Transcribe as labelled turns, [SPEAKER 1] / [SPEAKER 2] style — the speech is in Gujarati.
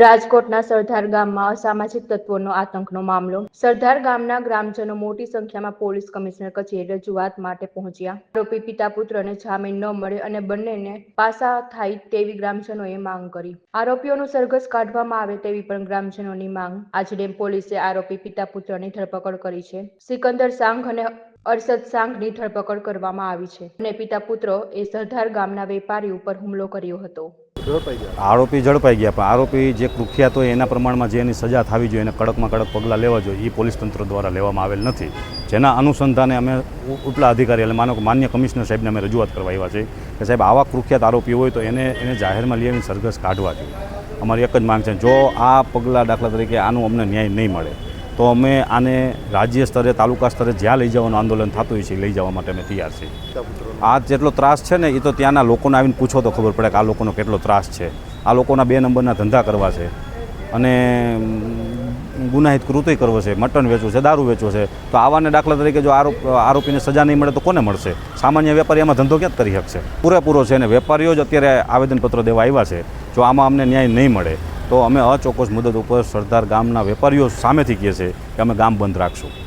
[SPEAKER 1] રાજકોટના સરદાર ગામમાં અસામાજિક તત્વોનો આતંકનો મામલો. સરદાર ગામના ગ્રામજનો મોટી સંખ્યામાં પોલીસ કમિશનર કચેરી રજૂઆત માટે પહોંચ્યા. આરોપી પિતા પુત્રને જામીન ન મળે અને બંનેને પાસા થાય તેવી ગ્રામજનોએ માંગ કરી. આરોપીઓનું સરઘસ કાઢવામાં આવે તેવી પણ ગ્રામજનોની માંગ. આજડેમ પોલીસે આરોપી પિતા, પુત્રની ધરપકડ કરી છે. સિકંદર સાંઘ અને અરશદ સાંઘની ધરપકડ કરવામાં આવી છે. અને પિતા, પુત્રો એ સરદાર ગામના વેપારી ઉપર હુમલો કર્યો હતો.
[SPEAKER 2] આરોપી ઝડપાઈ ગયા, પણ આરોપી જે કુખ્યાત હોય એના પ્રમાણમાં જે એની સજા થવી જોઈએ એને કડકમાં કડક પગલાં લેવા જોઈએ એ પોલીસ તંત્ર દ્વારા લેવામાં આવેલ નથી. જેના અનુસંધાને અમે ઉપલા અધિકારી એટલે માનો કે માન્ય કમિશનર સાહેબને અમે રજૂઆત કરવા આવ્યા છે કે સાહેબ આવા કુખ્યાત આરોપી હોય તો એને એને જાહેરમાં લઈ આવીને સરઘસ કાઢવા જોઈએ. અમારી એક જ માંગ છે, જો આ પગલાં દાખલા તરીકે આનું અમને ન્યાય નહીં મળે તો અમે આને રાજ્ય સ્તરે, તાલુકા સ્તરે જ્યાં લઈ જવાનું આંદોલન થતું હોય છે લઈ જવા માટે અમે તૈયાર છીએ. આ જેટલો ત્રાસ છે ને, એ તો ત્યાંના લોકોને આવીને પૂછો તો ખબર પડે કે આ લોકોનો કેટલો ત્રાસ છે. આ લોકોના બે નંબરના ધંધા કરવા છે. અને ગુનાહિત કૃત્ય કરવો છે, મટન વેચવું છે, દારૂ વેચવો છે. તો આવાને દાખલા તરીકે જો આરોપ, આરોપીને સજા નહીં મળે તો કોને મળશે? સામાન્ય વેપારી આમાં ધંધો ક્યાં કરી શકશે? પૂરેપૂરો છે અને વેપારીઓ જ અત્યારે આવેદનપત્ર દેવા આવ્યા છે. જો આમાં અમને ન્યાય નહીં મળે તો અમે અચોક્કસ મુદત ઉપર સરદાર ગામના વેપારીઓ સામેથી કહે છે કે અમે ગામ બંધ રાખશું.